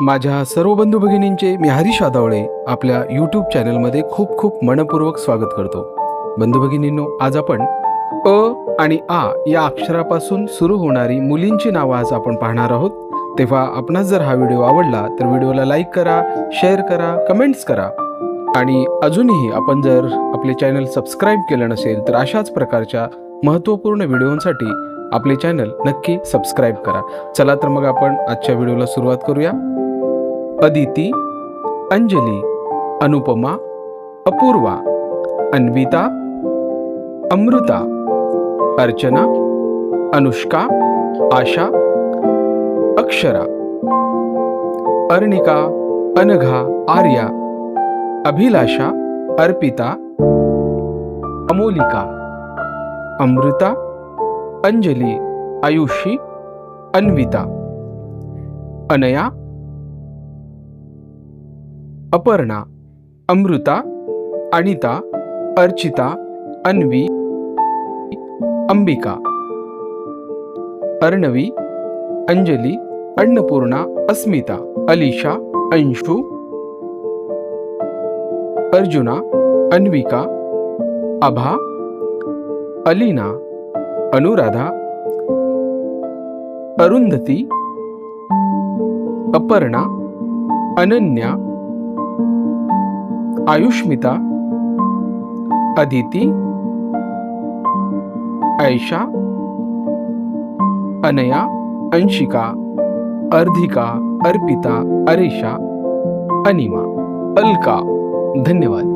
माझ्या सर्व बंधू भगिनींचे मी हरीश आदावळे आपल्या यूट्यूब चॅनलमध्ये खूप खूप मनपूर्वक स्वागत करतो. बंधू भगिनींनो आज आपण अ आणि आ या अक्षरापासून सुरू होणारी मुलींची नावं आज आपण पाहणार आहोत. तेव्हा आपणास जर हा व्हिडिओ आवडला तर व्हिडिओला लाईक करा शेअर करा कमेंट्स करा. आणि अजूनही आपण जर आपले चॅनल सबस्क्राईब केलं नसेल तर अशाच प्रकारच्या महत्त्वपूर्ण व्हिडिओंसाठी आपले चॅनल नक्की सबस्क्राईब करा. चला तर मग आपण आजच्या व्हिडिओला सुरुवात करूया. अदिती अंजली अनुपमा अपूर्वा अन्विता अमृता अर्चना अनुष्का आशा अक्षरा अर्णिका अनघा आर्या अभिलाषा अर्पिता अमोलिका अमृता अंजली आयुषी अन्विता अनया ಅಪರ್ಣಾ, ಅಮೃತ ಅಣಿತಾ ಅರ್ಚಿತಾ, ಅನ್ವಿ, ಅಂಬಿಕಾ. ಅರ್ಣವಿ, ಅಂಜಲಿ ಅನ್ನಪೂರ್ಣ ಅಸ್ಮಿತಾ, ಅಲಿಶಾ, ಅಂಶು, ಅರ್ಜುನ, ಅನ್ವಿಕಾ, ಅಭಾ, ಅಲೀನಾ, ಅನುರಾಧ, ಅರುಂಧತಿ, ಅಪರ್ಣ, ಅನನ್ಯಾ आयुष्मिता अदिती ऐशा अनया अंशिका अर्धिका अर्पिता अरेशा अनिमा अलका. धन्यवाद.